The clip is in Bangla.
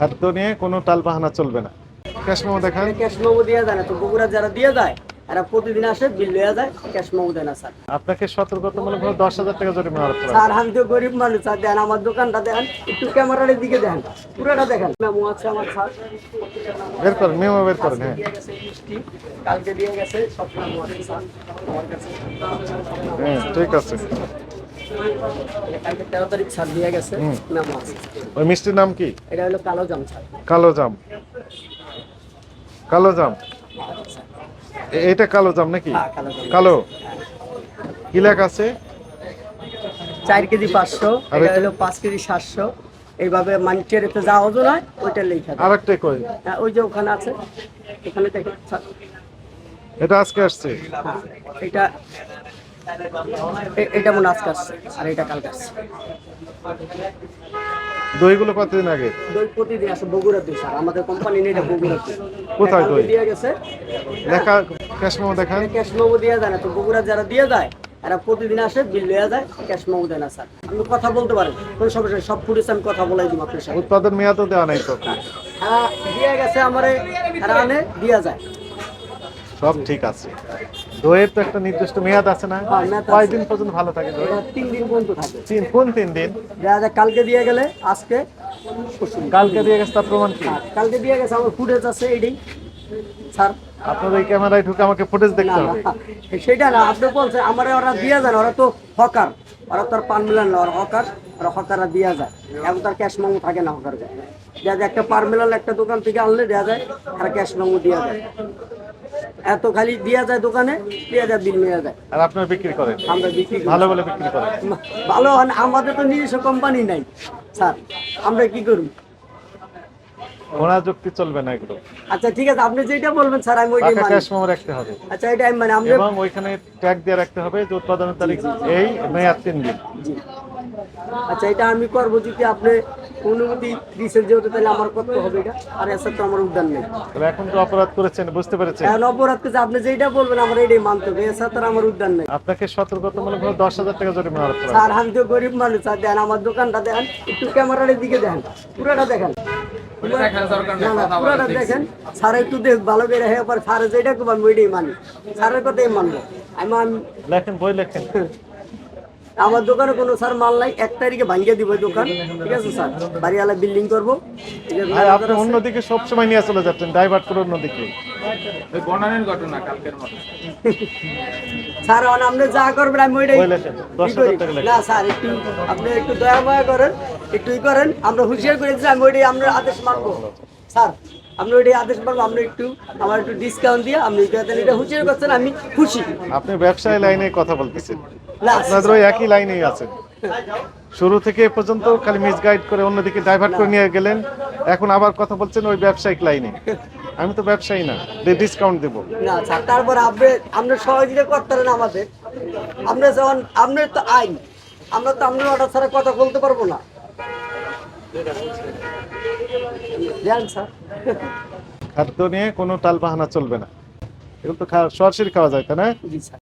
খাদ্য নিয়ে কোনো টাল বাহানা চলবে না। ক্যাশ মেমো দেখান। ক্যাশ মেমো দিয়ে যায় না তো বগুড়া যারা দিয়ে যায় এরা প্রতিদিন আসে বিল লইয়া যায় ক্যাশ মেমো দেয় না স্যার। আপনাকে সতর্কতামূলক ভাবে দশ হাজার টাকা জরিমানা করা স্যার আমি তো গরিব মানুষ স্যার দেন আমার দোকানটা দেন একটু ক্যামেরার দিকে দেন পুরোটা দেখেন। মেমো আছে আমার স্যার। বের করেন মেমো বের করেন হ্যাঁ। কালকে দিয়ে গেছে সব মেমো আছে স্যার আমার কাছে। হ্যাঁ ঠিক আছে। তেরো তারিখ স্যার দিয়ে গেছে। ওই মিষ্টির নাম কি? এটা হলো কালো জাম কালো জাম। কালো জাম? এটা কালো জাম নাকি? হ্যাঁ, কালো। কি লেখা আছে? চার কেজি পাঁচশো এটা? হলো পাঁচ কেজি সাতশো। এইভাবে মানচের এতে যা ওজন হয় ওইটা লেখা আর একটা কই? হ্যাঁ, ওই যে ওখানে আছে। স্যার। এটা আজকে আসছে? হ্যাঁ, এটা এটা মনে আজকে আসছে আর এটা কালকে আসছে দইগুলো কতদিন আগে? দই প্রতিদিন আসে বগুড়া দুই স্যার। আমাদের কোম্পানি নেই এটা বগুড়া দুই। কোথায় দই? দিয়ে গেছে। লেখা ক্যাশ মেমো দেখান। ক্যাশ দিয়ে যায় না তো বগুড়া যারা দিয়ে যায় এরা প্রতিদিন আসে বিল লইয়া যায় ক্যাশ দেয় না স্যার। কথা বলতে পারেন কোনো সমস্যা সব ফুটেজ আমি কথা বলাই দিব আপনার সাথে। উৎপাদন মেয়াদও দেওয়া নাই তো? হ্যাঁ দিয়ে গেছে আমারে এরা আনে দিয়া যায়। সব ঠিক আছে। দইয়ের তো একটা নির্দিষ্ট মেয়াদ আছে না? হ্যাঁ। কয়দিন পর্যন্ত ভালো থাকে দই? তিন দিন পর্যন্ত থাকে। তিন কোন তিন দিন? দেখা যায় কালকে দিয়ে গেলে আজকে কালকে দিয়ে গেছে তার প্রমাণ কি? কালকে দিয়ে গেছে আমার ফুটেজ আছে এইটাই স্যার আপনার ওই ক্যামেরায় ঢুকে আমাকে ফুটেজ দেখতে হবে। সেটা না আপনি বলছে আমার ওরা দিয়ে যান ওরা তো হকার। ওরা তো আর পান মিলান না ওরা হকার ওরা হকাররা দিয়া যায়। এখন তার ক্যাশ মেমো থাকে না হকার দেওয়া যায় একটা পার মিলান একটা দোকান থেকে আনলে দেওয়া যায় আর ক্যাশ মেমো দেওয়া যায়। এত খালি দেওয়া যায় দোকানে দেওয়া যায় বিল নেওয়া যায় আর আপনার বিক্রি করেন? আমরা বিক্রি ভালো বলে বিক্রি করেন? ভালো হয় আমাদের তো নিজস্ব কোম্পানি নাই। স্যার আমরা কি করব ঘোড়া যুক্তি চলবে না এগুলো। আচ্ছা ঠিক আছে আপনি যেটা বলবেন স্যার আমি ওইটাই মানি। ক্যাশ মেমো রাখতে হবে। আচ্ছা এটা আমি মানে। আমরা এবং ওইখানে ট্যাগ দিয়ে রাখতে হবে যে উৎপাদনের তারিখ এই মেয়াদ তিন দিন। আচ্ছা এটা আমি করব যদি আপনি অনুমতি দিয়েছেন যেহেতু তাহলে আমার করতে হবে এটা। আর এসব তো আমার উদ্যান নেই। এখন তো অপরাধ করেছেন বুঝতে পেরেছেন? এখন অপরাধ কিছু আপনি যেটা বলবেন আমার এটাই মানতে হবে। এছাড়া তো আর আমার উদ্যান নেই। আপনাকে সতর্কতামূলক ভাবে দশ হাজার টাকা জরিমানা হবে। স্যার আমি তো গরিব মানুষ স্যার দেন আমার দোকানটা দেন একটু ক্যামেরার দিকে দেখেন পুরোটা দেখেন। পুরোটা দেখেন। স্যার একটু দেখ ভালো করে হয়ে স্যার যেটা করব আমি ওইটাই মানি। স্যারের কথাই মানবো। আমি- লেখেন বই লেখেন। আমার দোকানে কোনো স্যার মাল নাই। এক তারিখে ভাঙ্গিয়ে দিব দোকান। ঠিক আছে স্যার? বাড়িওয়ালা বিল্ডিং করব। আর আপনি অন্যদিকে সবসময় নিয়ে চলে যাচ্ছেন ডাইভার্ট করে অন্যদিকে। ওই ঘটনা কালকের মতো। স্যার এখন আপনি যা করবেন আমি ওইটাই। না স্যার একটু আপনি একটু দয়া মায়া করেন একটু ই করেন আমরা হুঁশিয়ার করে দিচ্ছি আমি ওইটাই আপনার আদেশ মানবো। স্যার আপনি ওইটাই আদেশ মানবো আপনি একটু আমার একটু ডিসকাউন্ট দিয়ে আপনি এটা হুঁশিয়ার করছেন আমি খুশি। আপনি ব্যবসায়ী লাইনে কথা বলতেছেন। আপনাদের ওই একই লাইনেই আছেন। শুরু থেকে এ পর্যন্ত খালি মিসগাইড করে অন্যদিকে ডাইভার্ট করে নিয়ে গেলেন। এখন আবার কথা বলছেন ওই ব্যবসায়িক লাইনে। আমি তো ব্যবসায়ী না ডিসকাউন্ট দেবো। না স্যার তারপর আপনি আপনি সহযোগিতা করতে পারেন আমাদের। আপনি যখন আপনার তো আইন আমরা তো আপনার অর্ডার ছাড়া কথা বলতে পারব না। খাদ্য নিয়ে কোনো টাল বাহানা চলবে না। এগুলো তো খা- সরাসরি খাওয়া যায় তাই না?